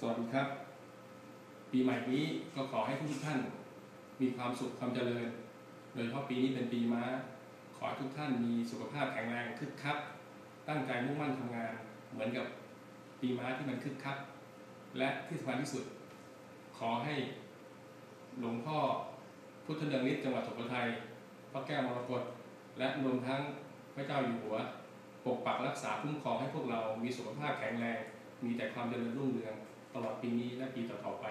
สวัสดีครับ ปีใหม่นี้ก็ขอให้ทุกท่าน มีความสุขความเจริญ โดยเฉพาะปีนี้เป็นปีม้า ขอให้ทุกท่านมีสุขภาพแข็งแรงคึกคัก ตั้งใจมุ่งมั่นทำงาน เหมือนกับปีม้าที่มันคึกคัก และที่สำคัญที่สุด ขอให้หลวงพ่อพุทธเดืองฤทธิ์จังหวัดสุโขทัยพระแก้วมรกตและรวมทั้งพระเจ้าอยู่หัว ปกปักรักษาคุ้มครองให้พวกเรามีสุขภาพแข็งแรง มีแต่ความเจริญรุ่งเรือง ตลอดปีนี้และปีต่อๆไป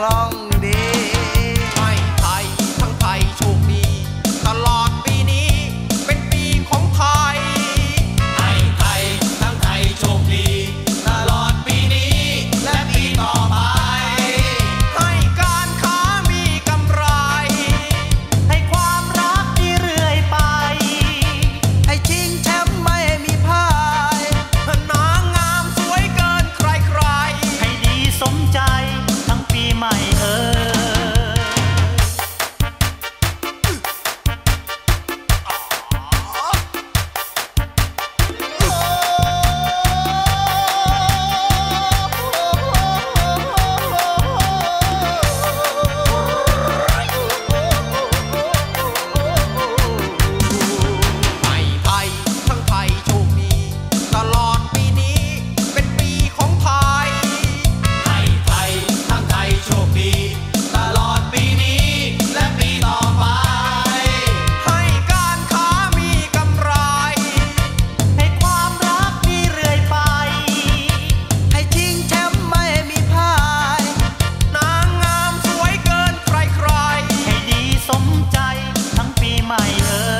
คล่อง ทั้งปีใหม่เอ่ย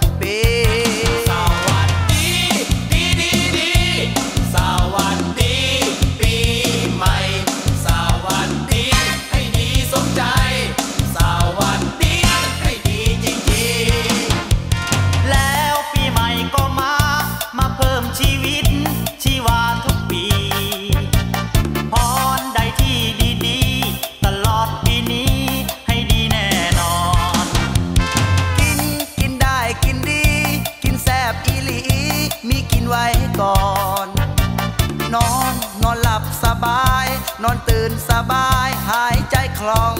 not. นอนตื่นสบายหายใจคล่อง